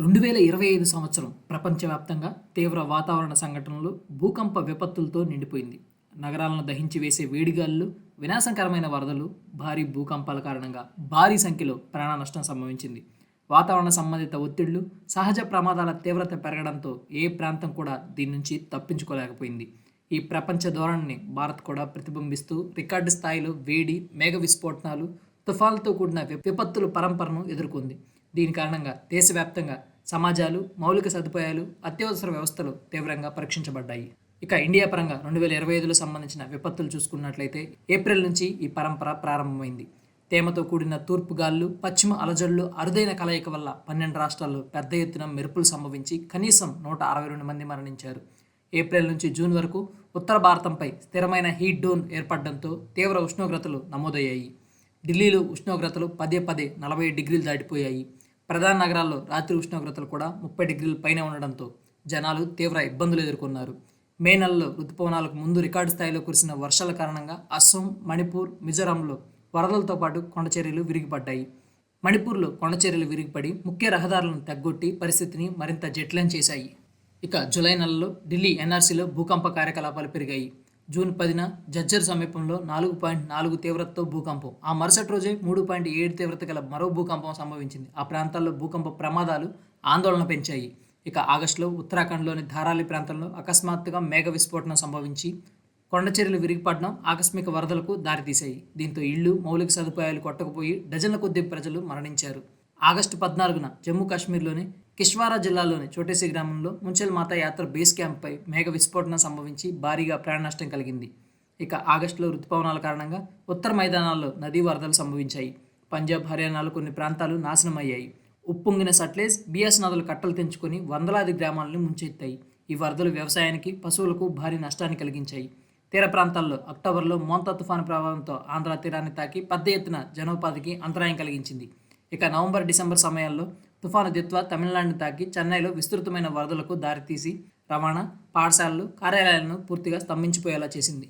రెండు వేల ఇరవై ఐదు సంవత్సరం ప్రపంచవ్యాప్తంగా తీవ్ర వాతావరణ సంఘటనలు భూకంప విపత్తులతో నిండిపోయింది. నగరాలను దహించి వేసే వేడిగాళ్ళు వినాశకరమైన వరదలు భారీ భూకంపాల కారణంగా భారీ సంఖ్యలో ప్రాణ నష్టం సంభవించింది. వాతావరణ సంబంధిత ఒత్తిళ్ళు సహజ ప్రమాదాల తీవ్రత పెరగడంతో ఏ ప్రాంతం కూడా దీని నుంచి తప్పించుకోలేకపోయింది. ఈ ప్రపంచ ధోరణిని భారత్ కూడా ప్రతిబింబిస్తూ రికార్డు స్థాయిలో వేడి మేఘ విస్ఫోటనాలు తుఫాన్లతో కూడిన విపత్తుల పరంపరను ఎదుర్కొంది. దీని కారణంగా దేశవ్యాప్తంగా సమాజాలు మౌలిక సదుపాయాలు అత్యవసర వ్యవస్థలు తీవ్రంగా పరీక్షించబడ్డాయి. ఇక ఇండియా పరంగా రెండు వేల ఇరవై ఐదులో సంబంధించిన విపత్తులు చూసుకున్నట్లయితే ఏప్రిల్ నుంచి ఈ పరంపర ప్రారంభమైంది. తేమతో కూడిన తూర్పు గాళ్ళు పశ్చిమ అలజడులు అరుదైన కలయిక వల్ల పన్నెండు రాష్ట్రాల్లో పెద్ద ఎత్తున మెరుపులు సంభవించి కనీసం నూట అరవై రెండు మంది మరణించారు. ఏప్రిల్ నుంచి జూన్ వరకు ఉత్తర భారతంపై స్థిరమైన హీట్ డోన్ ఏర్పడడంతో తీవ్ర ఉష్ణోగ్రతలు నమోదయ్యాయి. ఢిల్లీలో ఉష్ణోగ్రతలు పదే పదే నలభై డిగ్రీలు దాటిపోయాయి. ప్రధాన నగరాల్లో రాత్రి ఉష్ణోగ్రతలు కూడా ముప్పై డిగ్రీల పైన ఉండడంతో జనాలు తీవ్ర ఇబ్బందులు ఎదుర్కొన్నారు. మే నెలలో ఋతుపవనాలకు ముందు రికార్డు స్థాయిలో కురిసిన వర్షాల కారణంగా అస్సోం మణిపూర్ మిజోరాంలో వరదలతో పాటు కొండచర్యలు విరిగిపడ్డాయి. మణిపూర్లో కొండచర్యలు విరిగిపడి ముఖ్య రహదారులను తగ్గొట్టి పరిస్థితిని మరింత జటిలం చేశాయి. ఇక జూలై నెలలో ఢిల్లీ ఎన్ఆర్సీలో భూకంప కార్యకలాపాలు పెరిగాయి. జూన్ పదిన జజ్జర్ సమీపంలో నాలుగు పాయింట్ నాలుగు తీవ్రతతో భూకంపం. ఆ మరుసటి రోజే మూడు పాయింట్ ఏడు తీవ్రత గల మరో భూకంపం సంభవించింది. ఆ ప్రాంతాల్లో భూకంప ప్రమాదాలు ఆందోళన పెంచాయి. ఇక ఆగస్టులో ఉత్తరాఖండ్లోని ధారాలి ప్రాంతంలో అకస్మాత్తుగా మేఘ విస్ఫోటనం సంభవించి కొండచర్యలు విరిగిపడడం ఆకస్మిక వరదలకు దారితీశాయి. దీంతో ఇళ్ళు మౌలిక సదుపాయాలు కొట్టకపోయి డజన్ల కొద్ది ప్రజలు మరణించారు. ఆగస్టు పద్నాలుగున జమ్మూ కాశ్మీర్లోని కిష్వారా జిల్లాలోని చోటేసి గ్రామంలో ముంచెల్ మాత యాత్ర బేస్ క్యాంప్పై మేఘ విస్ఫోటనం సంభవించి భారీగా ప్రాణ నష్టం కలిగింది. ఇక ఆగస్టులో ఋతుపవనాల కారణంగా ఉత్తర మైదానాల్లో నదీ వరదలు సంభవించాయి. పంజాబ్ హర్యానాలో కొన్ని ప్రాంతాలు నాశనమయ్యాయి. ఉప్పొంగిన సట్లేజ్ బియాస్ నదులు కట్టలు తెంచుకొని వందలాది గ్రామాలను ముంచెత్తాయి. ఈ వరదలు వ్యవసాయానికి పశువులకు భారీ నష్టాన్ని కలిగించాయి. తీర ప్రాంతాల్లో అక్టోబర్లో మోంతా తుఫాను ప్రభావంతో ఆంధ్ర తీరాన్ని తాకి పెద్ద ఎత్తున జనోపాధికి అంతరాయం కలిగించింది. ఇక నవంబర్ డిసెంబర్ సమయాల్లో తుఫాను దిత్వ తమిళనాడును తాకి చెన్నైలో విస్తృతమైన వరదలకు దారితీసి రవాణా పాఠశాలలు కార్యాలయాలను పూర్తిగా స్తంభించిపోయేలా చేసింది.